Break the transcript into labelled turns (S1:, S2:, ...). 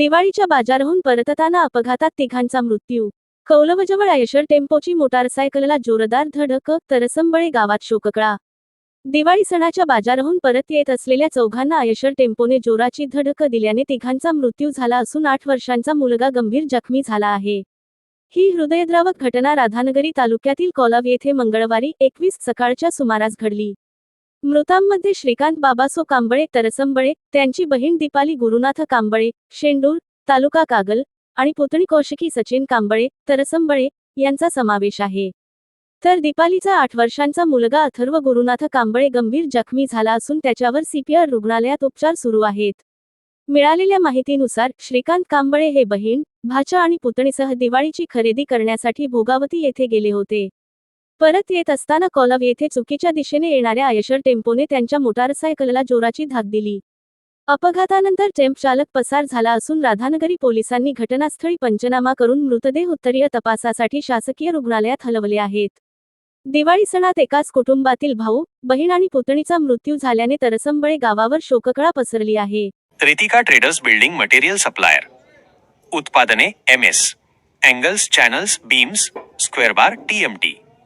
S1: दिवाळीच्या बाजारहून परतताना अपघातात तिघांचा मृत्यू. कौलवजवळ आयशर टेम्पोची मोटारसायकलला जोरदार धडक तरसंबळे गावात शोककळा. दिवाळी सणाच्या बाजारहून परत येत असलेल्या चौघांना आयशर टेम्पोने जोराची धडक दिल्याने तिघांचा मृत्यू झाला असून आठ वर्षांचा मुलगा गंभीर जखमी झाला आहे. ही हृदयद्रावक घटना राधानगरी तालुक्यातील कोलाव येथे मंगळवारी एकवीस सकाळच्या सुमारास घडली. मृतांमध्ये श्रीकांत बाबासो कांबळे तरसंबळे त्यांची बहीण दीपाली गुरुनाथ कांबळे शेंडूर तालुका कागल आणि पुतणी कौशिकी सचिन कांबळे तरसंबळे यांचा समावेश आहे. तर दीपालीचा आठ वर्षांचा मुलगा अथर्व गुरुनाथ कांबळे गंभीर जखमी झाला असून त्याच्यावर सीपीआर रुग्णालयात उपचार सुरू आहेत. मिळालेल्या माहितीनुसार श्रीकांत कांबळे हे बहीण भाचा आणि पुतणीसह दिवाळीची खरेदी करण्यासाठी भोगावती येथे गेले होते. परत येत असताना कॉलव येथे चुकीच्या दिशेने येणाऱ्या आयशर टेम्पोने त्यांच्या मोटारसायकलला जोराची धाक दिली. अपघातानंतर टेम्प चालक पसार झाला असून राधानगरी पोलिसांनी घटनास्थळी पंचनामा करून मृतदेह उत्तरीय तपासासाठी शासकीय रुग्णालयात हलवले आहेत. दिवाळी सणात एकाच कुटुंबातील भाऊ बहीण आणि पुतणीचा मृत्यू झाल्याने तरसंबळे गावावर शोककळा पसरली आहे.
S2: Ritika traders building material supplier. उत्पादने M S. Angles channels beams square bar T.